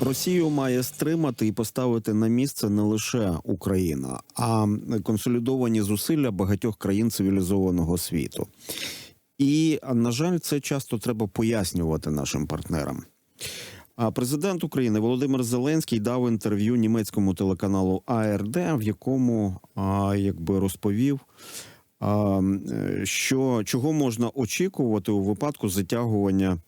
Росію має стримати і поставити на місце не лише Україна, а консолідовані зусилля багатьох країн цивілізованого світу. І на жаль, це часто треба пояснювати нашим партнерам. А президент України Володимир Зеленський дав інтерв'ю німецькому телеканалу АРД, в якому а, якби розповів, а, е, що чого можна очікувати у випадку затягування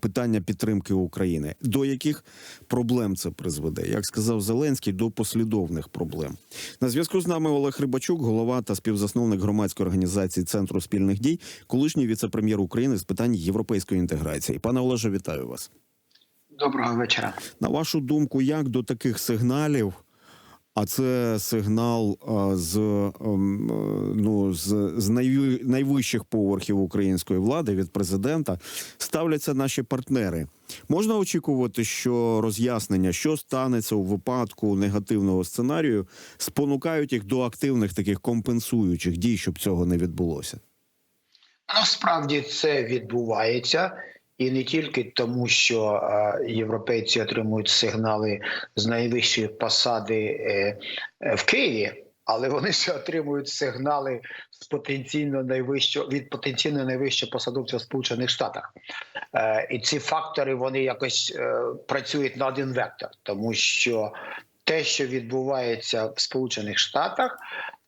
питання підтримки України, до яких проблем це призведе, як сказав Зеленський, до послідовних проблем. На зв'язку з нами Олег Рибачук, голова та співзасновник громадської організації Центру спільних дій, колишній віце-прем'єр України з питань європейської інтеграції. Пане Олеже, вітаю вас. Доброго вечора. На вашу думку, як до таких сигналів? А це сигнал з, ем, е, ну, з, з найвищих поверхів української влади від президента ставляться наші партнери. Можна очікувати, що роз'яснення, що станеться у випадку негативного сценарію, спонукають їх до активних таких компенсуючих дій, щоб цього не відбулося. Насправді це відбувається. І не тільки тому, що європейці отримують сигнали з найвищої посади е, е, в Києві, але вони ще отримують сигнали з потенційно найвищого від потенційно найвищого посадовця в Сполучених Штатах. Е, і ці фактори вони якось працюють на один вектор, тому що те, що відбувається в Сполучених Штатах.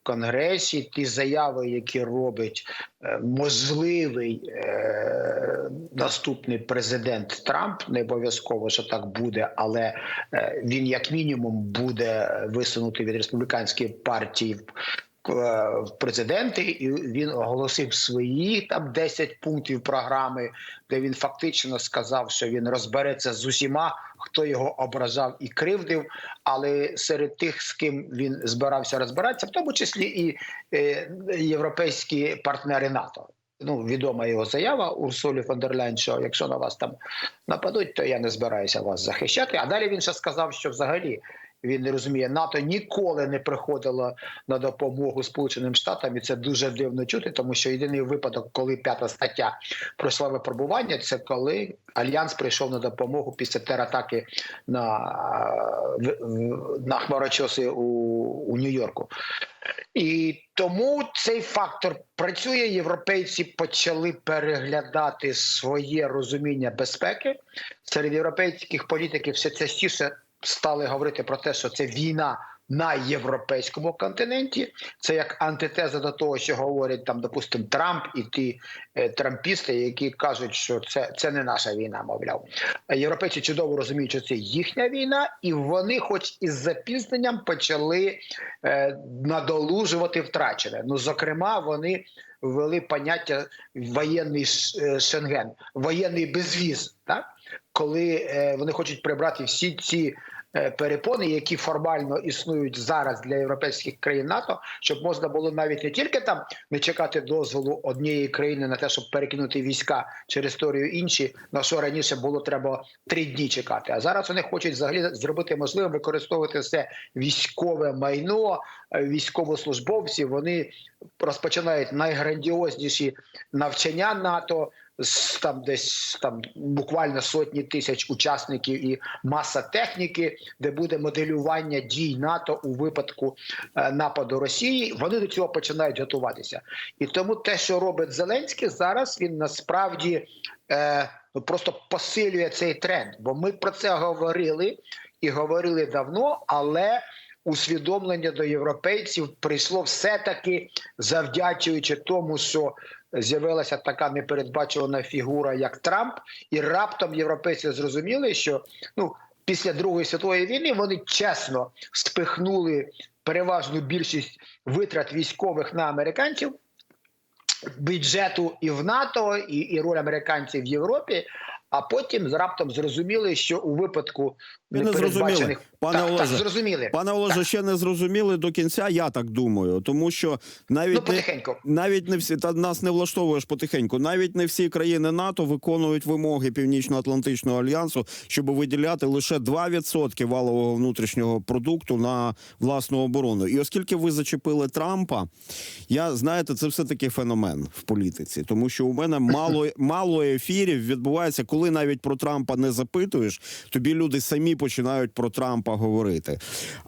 Конгресі ті заяви, які робить е, можливий е, наступний президент Трамп, не обов'язково, що так буде, але е, він як мінімум буде висунутий від республіканської партії президенти, і він оголосив свої там 10 пунктів програми, де він фактично сказав, що він розбереться з усіма, хто його ображав і кривдив. Але серед тих, з ким він збирався розбиратися, в тому числі і е, європейські партнери НАТО. Ну, відома його заява Урсулі фон дер що якщо на вас там нападуть, то я не збираюся вас захищати. А далі він ще сказав, що взагалі він не розуміє, НАТО ніколи не приходило на допомогу Сполученим Штатам, і це дуже дивно чути, тому що єдиний випадок, коли п'ята стаття пройшла випробування, це коли альянс прийшов на допомогу після тератаки на, на хмарочоси у, у Нью-Йорку. І тому цей фактор працює. Європейці почали переглядати своє розуміння безпеки серед європейських політиків. Все частіше стали говорити про те, що це війна на європейському континенті. Це як антитеза до того, що говорять там, допустимо, Трамп і ті е, трампісти, які кажуть, що це, це не наша війна, мовляв. Європейці чудово розуміють, що це їхня війна, і вони, хоч із запізненням, почали е, надолужувати втрачене. Ну, зокрема, вони ввели поняття воєнний е, шенген, воєнний безвіз, так? коли е, вони хочуть прибрати всі ці перепони, які формально існують зараз для європейських країн НАТО, щоб можна було навіть не тільки там не чекати дозволу однієї країни на те, щоб перекинути війська через історію інші, на що раніше було треба три дні чекати. А зараз вони хочуть взагалі зробити можливим використовувати все військове майно, е, військовослужбовці. Вони розпочинають найграндіозніші навчання НАТО там десь там буквально сотні тисяч учасників і маса техніки, де буде моделювання дій НАТО у випадку е, нападу Росії. Вони до цього починають готуватися, і тому те, що робить Зеленський зараз, він насправді е, ну, просто посилює цей тренд. Бо ми про це говорили і говорили давно, але усвідомлення до європейців прийшло все-таки завдячуючи тому, що з'явилася така непередбачувана фігура, як Трамп, і раптом європейці зрозуміли, що ну після Другої світової війни вони чесно спихнули переважну більшість витрат військових на американців. Бюджету і в НАТО, і, і роль американців в Європі. А потім раптом зрозуміли, що у випадку непередбачених пане так, так, Олеже. зрозуміли. Пане Олеже, ще не зрозуміли до кінця, я так думаю, тому що навіть Ну, не, навіть не всі та нас не влаштовує ж потихеньку. Навіть не всі країни НАТО виконують вимоги Північно-Атлантичного альянсу, щоб виділяти лише 2% валового внутрішнього продукту на власну оборону. І оскільки ви зачепили Трампа, я знаєте, це все таки феномен в політиці, тому що у мене мало мало ефірів відбувається, коли навіть про Трампа не запитуєш, тобі люди самі починають про Трампа говорити.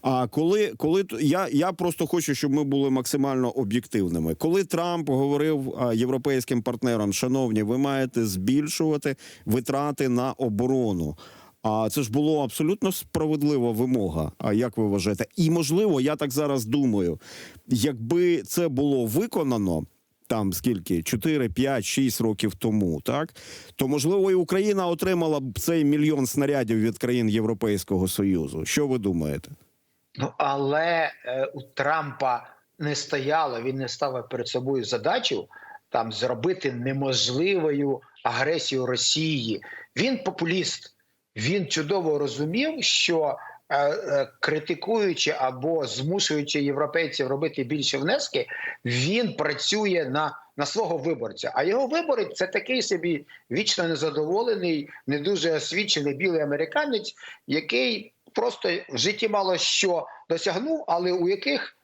А коли, коли я, я просто хочу, щоб ми були максимально об'єктивними. Коли Трамп говорив європейським партнерам, шановні, ви маєте збільшувати витрати на оборону. А це ж було абсолютно справедлива вимога. А як ви вважаєте? І можливо, я так зараз думаю, якби це було виконано. Там скільки 4, 5, 6 років тому, так то можливо і Україна отримала б цей мільйон снарядів від країн Європейського союзу. Що ви думаєте? Ну але е, у Трампа не стояло, він не ставив перед собою задачу там зробити неможливою агресію Росії. Він популіст. Він чудово розумів, що критикуючи або змушуючи європейців робити більше внески, він працює на, на свого виборця. А його виборець це такий собі вічно незадоволений, не дуже освічений білий американець, який просто в житті мало що досягнув, але у яких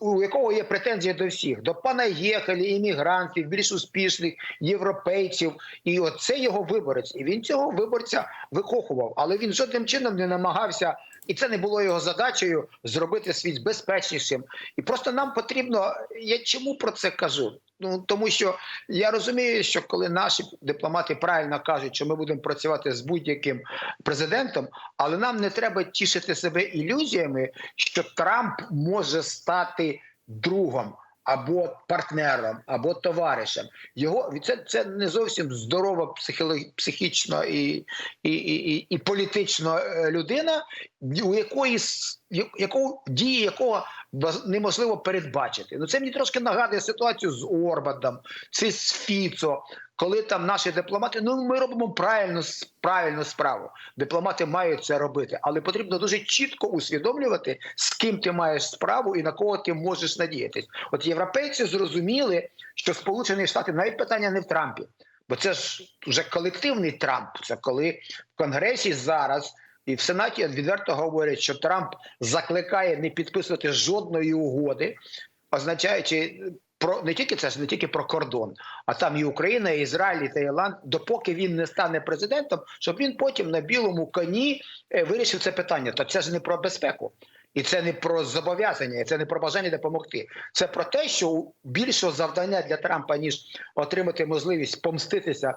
у, якого є претензії до всіх, до пана Єхелі, іммігрантів, більш успішних європейців, і оце його виборець. І він цього виборця викохував, але він жодним чином не намагався, і це не було його задачею зробити світ безпечнішим. І просто нам потрібно. Я чому про це кажу? Ну тому що я розумію, що коли наші дипломати правильно кажуть, що ми будемо працювати з будь-яким президентом, але нам не треба тішити себе ілюзіями, що Трамп може стати другом. Або партнером, або товаришем. Його це, це не зовсім здорова психіло- психічно і, і, і, і, політично е, людина, у якої якого дії якого неможливо передбачити. Ну це мені трошки нагадує ситуацію з Орбаном, це з Фіцо, коли там наші дипломати. Ну ми робимо правильно правильну справу. Дипломати мають це робити, але потрібно дуже чітко усвідомлювати, з ким ти маєш справу і на кого ти можеш надіятись. От європейці зрозуміли, що Сполучені Штати навіть питання не в Трампі. Бо це ж вже колективний Трамп. Це коли в Конгресі зараз і в Сенаті відверто говорять, що Трамп закликає не підписувати жодної угоди, означаючи про не тільки це ж не тільки про кордон, а там і Україна, і Ізраїль, і Таїланд, допоки він не стане президентом, щоб він потім на білому коні е, вирішив це питання. То це ж не про безпеку. І це не про зобов'язання, і це не про бажання допомогти. Це про те, що більшого завдання для Трампа ніж отримати можливість помститися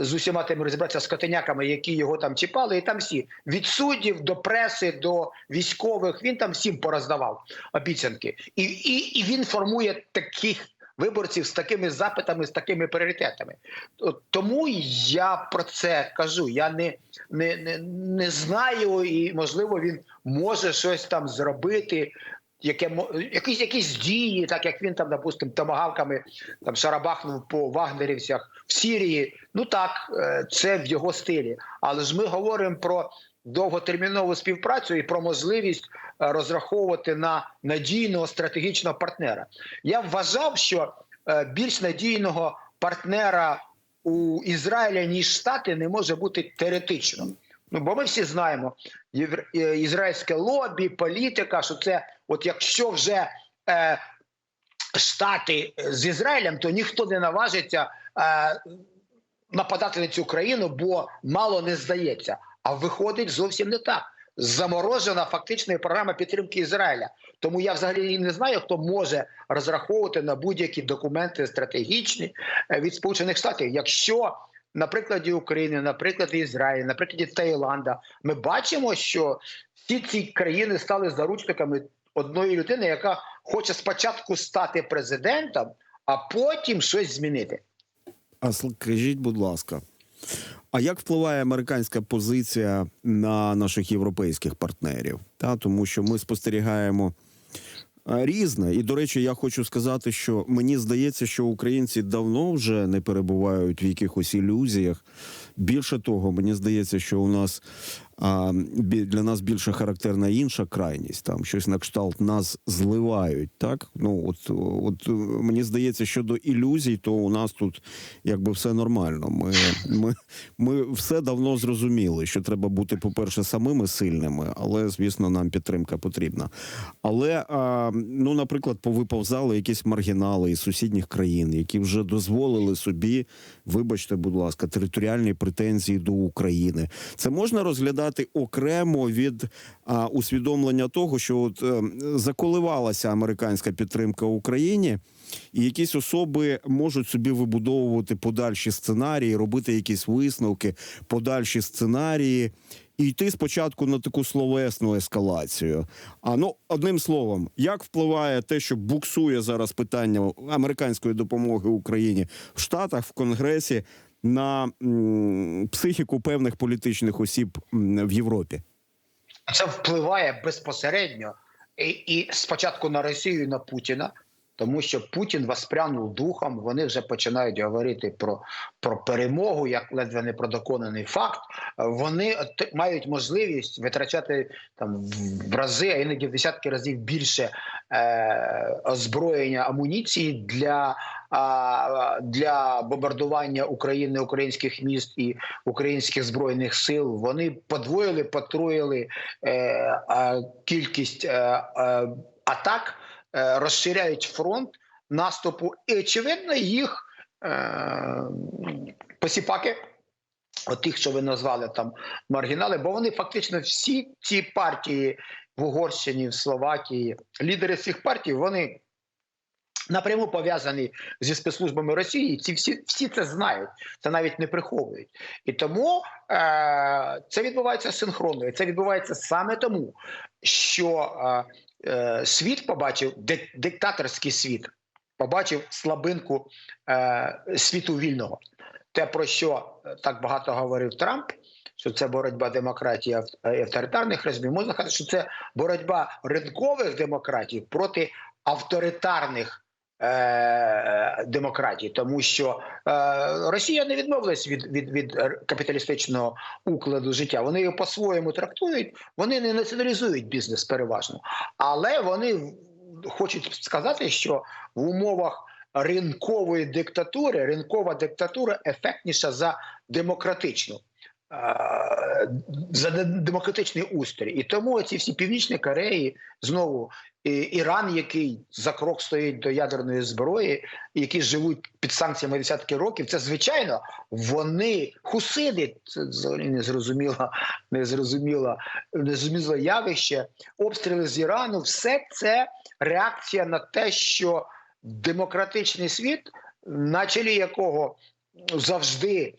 з усіма тими розібратися з котеняками, які його там чіпали, і там всі від суддів до преси, до військових. Він там всім пороздавав обіцянки, і, і, і він формує таких. Виборців з такими запитами, з такими пріоритетами, Тому я про це кажу. Я не, не, не, не знаю, і можливо він може щось там зробити, яке якісь якісь дії, так як він там, допустим, томагавками там шарабахнув по вагнерівцях в Сірії. Ну так, е, це в його стилі. Але ж ми говоримо про довготермінову співпрацю і про можливість е, розраховувати на надійного стратегічного партнера. Я вважав, що е, більш надійного партнера у Ізраїля ніж Штати не може бути теоретично. Ну бо ми всі знаємо, е, ізраїльське лобі, політика, що це, от якщо вже е, Штати з Ізраїлем, то ніхто не наважиться е, нападати на цю країну, бо мало не здається. А виходить зовсім не так. Заморожена фактично програма підтримки Ізраїля. Тому я взагалі не знаю, хто може розраховувати на будь-які документи стратегічні е, від Сполучених Штатів, якщо на прикладі України, на прикладі Ізраїля, на прикладі Таїланда, ми бачимо, що всі ці країни стали заручниками одної людини, яка хоче спочатку стати президентом, а потім щось змінити. А скажіть, будь ласка, а як впливає американська позиція на наших європейських партнерів? Та тому, що ми спостерігаємо різне. І до речі, я хочу сказати, що мені здається, що українці давно вже не перебувають в якихось ілюзіях. Більше того, мені здається, що у нас А для нас більше характерна інша крайність. Там щось на кшталт нас зливають. Так ну от, от мені здається, щодо ілюзій, то у нас тут якби все нормально. Ми, ми, ми все давно зрозуміли, що треба бути, по-перше, самими сильними, але звісно, нам підтримка потрібна. Але ну, наприклад, повиповзали якісь маргінали із сусідніх країн, які вже дозволили собі, вибачте, будь ласка, територіальні претензії до України. Це можна розглядати окремо від а, усвідомлення того, що от е, заколивалася американська підтримка Україні. І якісь особи можуть собі вибудовувати подальші сценарії, робити якісь висновки, подальші сценарії, і йти спочатку на таку словесну ескалацію. А ну одним словом, як впливає те, що буксує зараз питання американської допомоги Україні в Штатах, в Конгресі на психіку певних політичних осіб в Європі? Це впливає безпосередньо і, і спочатку на Росію, і на Путіна, тому що Путін воспрянув духом. Вони вже починають говорити про, про перемогу, як ледве не про доконаний факт. Вони мають можливість витрачати там в рази, а іноді в десятки разів більше е, озброєння амуніції для. Для бомбардування України, українських міст і українських збройних сил вони подвоїли, потроїли е, кількість е, е, атак, розширяють фронт наступу, і очевидно, їх посіпаки. От тих, що ви назвали там маргінали, бо вони фактично всі ці партії в Угорщині, в Словакії, лідери цих партій, вони напряму пов'язані зі спецслужбами Росії. Ці всі, всі це знають, це навіть не приховують. І тому е, це відбувається синхронно. І це відбувається саме тому, що е, е, світ побачив дик- диктаторський світ, побачив слабинку е, світу вільного. Те, про що е, так багато говорив Трамп, що це боротьба демократії і авторитарних режимів, можна сказати, що це боротьба ринкових демократій проти авторитарних. Е, Демократії, тому що е, Росія не відмовилась від, від, від е, капіталістичного укладу життя. Вони його по-своєму трактують, вони не націоналізують бізнес переважно, але вони хочуть сказати, що в умовах ринкової диктатури ринкова диктатура ефектніша за демократичну. За демократичний устрій, і тому ці всі північні Кореї знову Іран, який за крок стоїть до ядерної зброї, які живуть під санкціями десятки років, це звичайно вони хусиди. Це взагалі незрозуміло, незрозуміло, незрозуміле явище. Обстріли з Ірану, все це реакція на те, що демократичний світ, на чолі якого завжди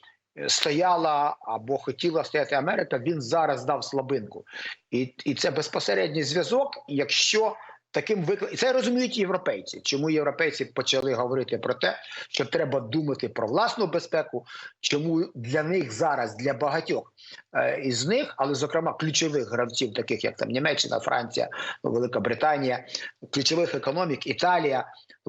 стояла або хотіла стояти Америка, він зараз дав слабинку, і, і це безпосередній зв'язок. Якщо таким викликом, це розуміють європейці. Чому європейці почали говорити про те, що треба думати про власну безпеку? Чому для них зараз, для багатьох е, із них, але зокрема ключових гравців, таких як там Німеччина, Франція, Велика Британія, ключових економік, Італія,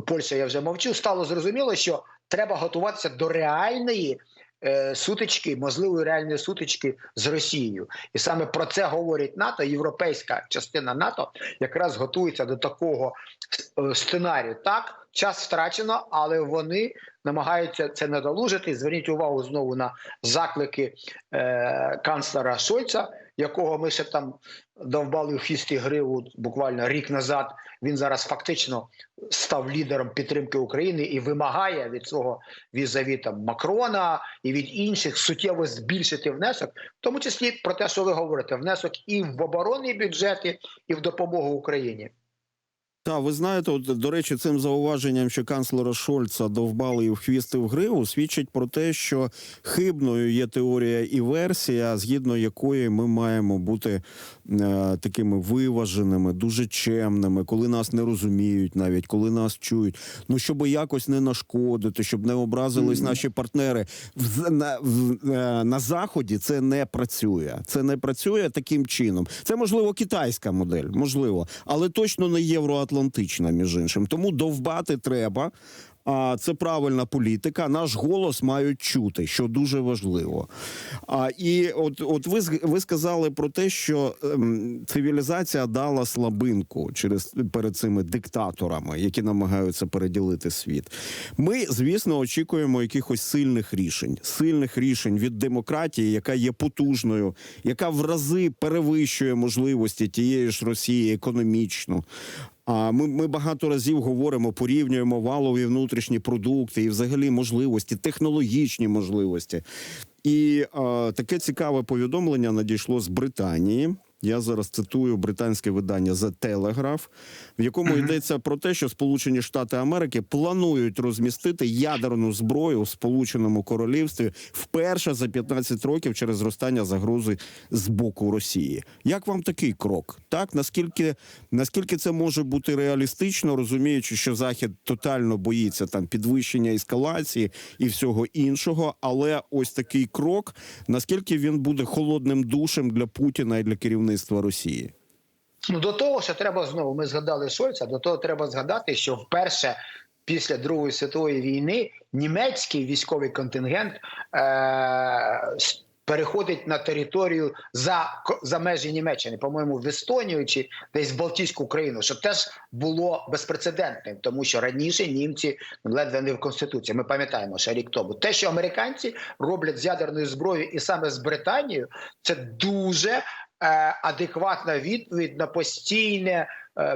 Польща, я вже мовчу, стало зрозуміло, що треба готуватися до реальної. Е, Сутички, можливої реальної сутички з Росією, і саме про це говорить НАТО. Європейська частина НАТО якраз готується до такого е, сценарію. Так, час втрачено, але вони намагаються це надолужити. Зверніть увагу знову на заклики е, канцлера Шольца, якого ми ще там довбали в хіст і гриву буквально рік назад. Він зараз фактично став лідером підтримки України і вимагає від цього візаві там Макрона і від інших суттєво збільшити внесок, в тому числі про те, що ви говорите, внесок і в оборонні бюджети, і в допомогу Україні. Та ви знаєте, от до речі, цим зауваженням, що канцлера Шольца довбали і в хвіст і в гриву, свідчить про те, що хибною є теорія і версія, згідно якої ми маємо бути е, такими виваженими, дуже чемними, коли нас не розуміють, навіть коли нас чують. Ну щоб якось не нашкодити, щоб не образились Мгм. наші партнери. В, на, в, е, на заході це не працює. Це не працює таким чином. Це можливо китайська модель, можливо, але точно не євроатлантична, між іншим. Тому довбати треба. А це правильна політика. Наш голос мають чути, що дуже важливо. А і от, от ви ви сказали про те, що ем, цивілізація дала слабинку через перед цими диктаторами, які намагаються переділити світ. Ми, звісно, очікуємо якихось сильних рішень, сильних рішень від демократії, яка є потужною, яка в рази перевищує можливості тієї ж Росії економічно. Ми, ми багато разів говоримо, порівнюємо валові внутрішні продукти і взагалі можливості, технологічні можливості. І е, таке цікаве повідомлення надійшло з Британії. Я зараз цитую британське видання The Telegraph, в якому йдеться про те, що Сполучені Штати Америки планують розмістити ядерну зброю в Сполученому Королівстві вперше за 15 років через зростання загрози з боку Росії. Як вам такий крок? Так наскільки наскільки це може бути реалістично, розуміючи, що Захід тотально боїться там підвищення ескалації і всього іншого, але ось такий крок, наскільки він буде холодним душем для Путіна і для керівництва Росії? Ну до того, що треба знову. Ми згадали Шольца. До того треба згадати, що вперше після Другої світової війни німецький військовий контингент е- переходить на територію за за межі Німеччини, по-моєму, в Естонію чи десь в Балтійську країну, що теж було безпрецедентним, тому що раніше німці ледве не в конституції. Ми пам'ятаємо, що рік тому те, що американці роблять з ядерною зброєю і саме з Британією, це дуже адекватна відповідь на постійне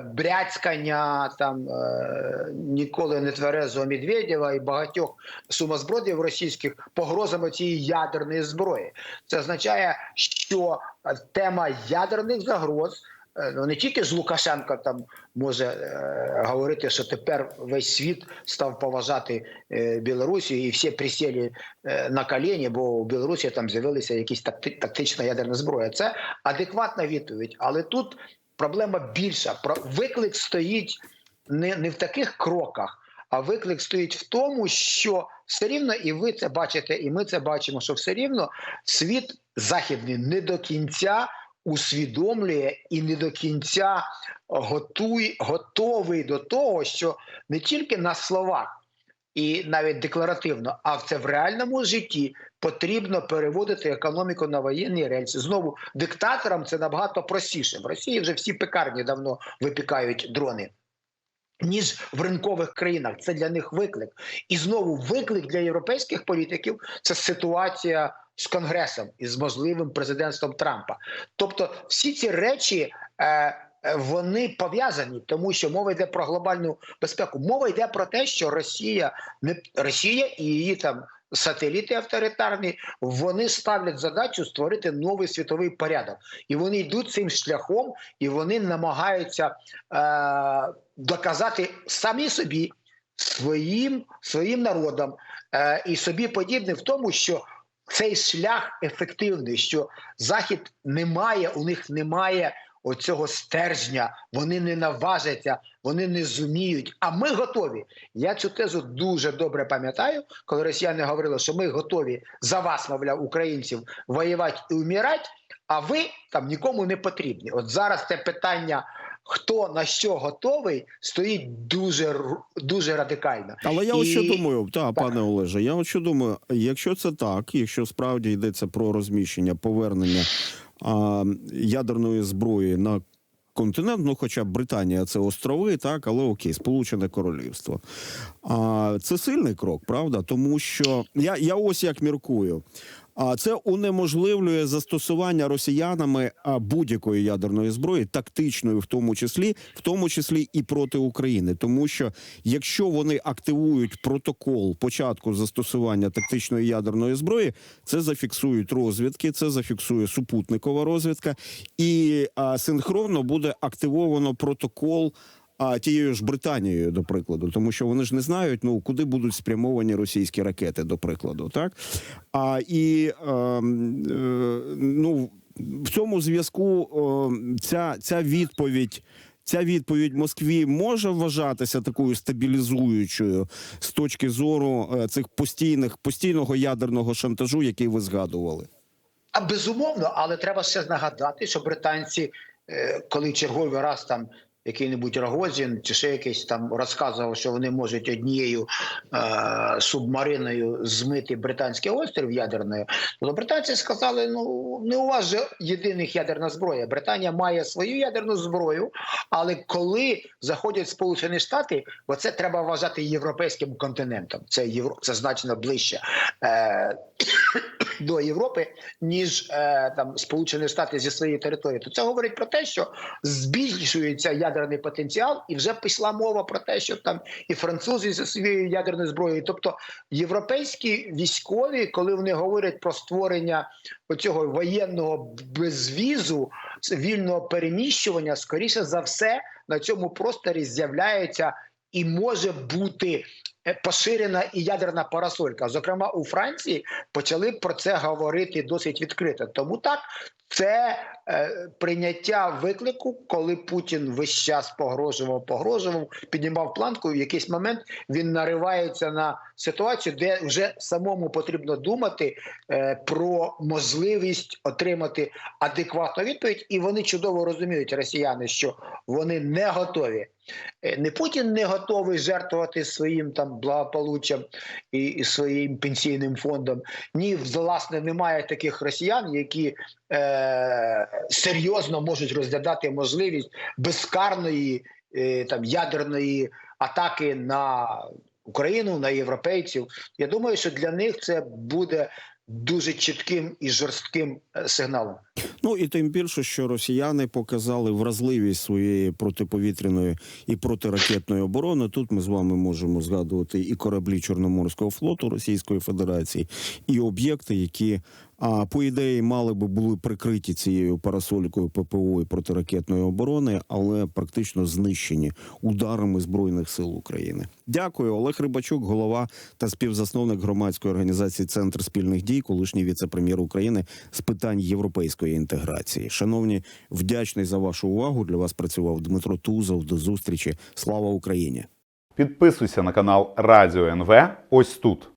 бряцькання там е, ніколи не тверезого Медведєва і багатьох сумозбродів російських погрозами цієї ядерної зброї. Це означає, що е, тема ядерних загроз. Е, Ну, не тільки з Лукашенка там може е, говорити, що тепер весь світ став поважати е, Білорусію, і всі присіли е, на коліні, бо у Білорусі там з'явилася якась такти, тактична ядерна зброя. Це адекватна відповідь, але тут проблема більша. Про виклик стоїть не, не в таких кроках, а виклик стоїть в тому, що все рівно, і ви це бачите, і ми це бачимо, що все рівно світ західний не до кінця усвідомлює і не до кінця готуй, готовий до того, що не тільки на словах. І навіть декларативно, а це в реальному житті потрібно переводити економіку на воєнні рельси. Знову диктаторам це набагато простіше. В Росії вже всі пекарні давно випікають дрони. Ніж в ринкових країнах це для них виклик, і знову виклик для європейських політиків це ситуація з конгресом і з можливим президентством Трампа. Тобто, всі ці речі е, е, вони пов'язані, тому що мова йде про глобальну безпеку. Мова йде про те, що Росія не Росія і її там сателіти авторитарні, вони ставлять задачу створити новий світовий порядок, і вони йдуть цим шляхом, і вони намагаються е, доказати самі собі, своїм своїм народам е, і собі подібним в тому, що цей шлях ефективний, що захід не має, у них немає оцього стержня, вони не наважаться, вони не зуміють. А ми готові. Я цю тезу дуже добре пам'ятаю, коли росіяни говорили, що ми готові за вас, мовляв, українців воювати і вмирати, а ви там нікому не потрібні. От зараз це питання. Хто на що готовий, стоїть дуже дуже радикально. Але я І- от що думаю, та Так. пане Олеже, я що думаю, якщо це так, якщо справді йдеться про розміщення, повернення а, ядерної зброї на континент, ну хоча Британія це острови, так, але окей, Сполучене Королівство. А, це сильний крок, правда? Тому що я, я ось як міркую. А це унеможливлює застосування росіянами будь-якої ядерної зброї, тактичної, в тому числі, в тому числі і проти України, тому що якщо вони активують протокол початку застосування тактичної ядерної зброї, це зафіксують розвідки, це зафіксує супутникова розвідка, і синхронно буде активовано протокол. А тією ж Британією, до прикладу, тому що вони ж не знають, ну куди будуть спрямовані російські ракети, до прикладу, так а і ем, е, ну в цьому зв'язку е, ця, ця відповідь. Ця відповідь Москві може вважатися такою стабілізуючою з точки зору е, цих постійних постійного ядерного шантажу, який ви згадували. А безумовно, але треба ще нагадати, що британці, е, коли черговий раз там який-небудь Рогозін чи ще якийсь там розказував, що вони можуть однією е, субмариною змити британський острів ядерною, то британці сказали: ну не у вас же єдиних ядерна зброя. Британія має свою ядерну зброю, але коли заходять Сполучені Штати, бо це треба вважати європейським континентом. Це євро, це значно ближче. Е, до Європи, ніж е, там Сполучені Штати зі своєї території, то це говорить про те, що збільшується ядерний потенціал, і вже пішла мова про те, що там і французи зі своєю ядерною зброєю, тобто європейські військові, коли вони говорять про створення оцього воєнного безвізу, вільного переміщування, скоріше за все на цьому просторі з'являється і може бути е, поширена і ядерна парасолька. Зокрема, у Франції почали про це говорити досить відкрито. Тому так. Це прийняття виклику, коли Путін весь час погрожував, погрожував, піднімав планку. В якийсь момент він наривається на ситуацію, де вже самому потрібно думати е, про можливість отримати адекватну відповідь, і вони чудово розуміють, росіяни, що вони не готові. Е, Не Путін не готовий жертвувати своїм там благополуччям і, і своїм пенсійним фондом. Ні, власне, немає таких росіян, які е, серйозно можуть розглядати можливість безкарної е, там ядерної атаки на Україну, на європейців. Я думаю, що для них це буде дуже чітким і жорстким е, сигналом. Ну і тим більше, що росіяни показали вразливість своєї протиповітряної і протиракетної оборони. Тут ми з вами можемо згадувати і кораблі Чорноморського флоту Російської Федерації, і об'єкти, які а по ідеї мали би були прикриті цією парасолькою ППО і протиракетної оборони, але практично знищені ударами збройних сил України. Дякую, Олег Рибачук, голова та співзасновник громадської організації Центр спільних дій, колишній віце-прем'єр України з питань європейської інтеграції. Шановні, вдячний за вашу увагу. Для вас працював Дмитро Тузов. До зустрічі. Слава Україні! Підписуйся на канал Радіо НВ ось тут.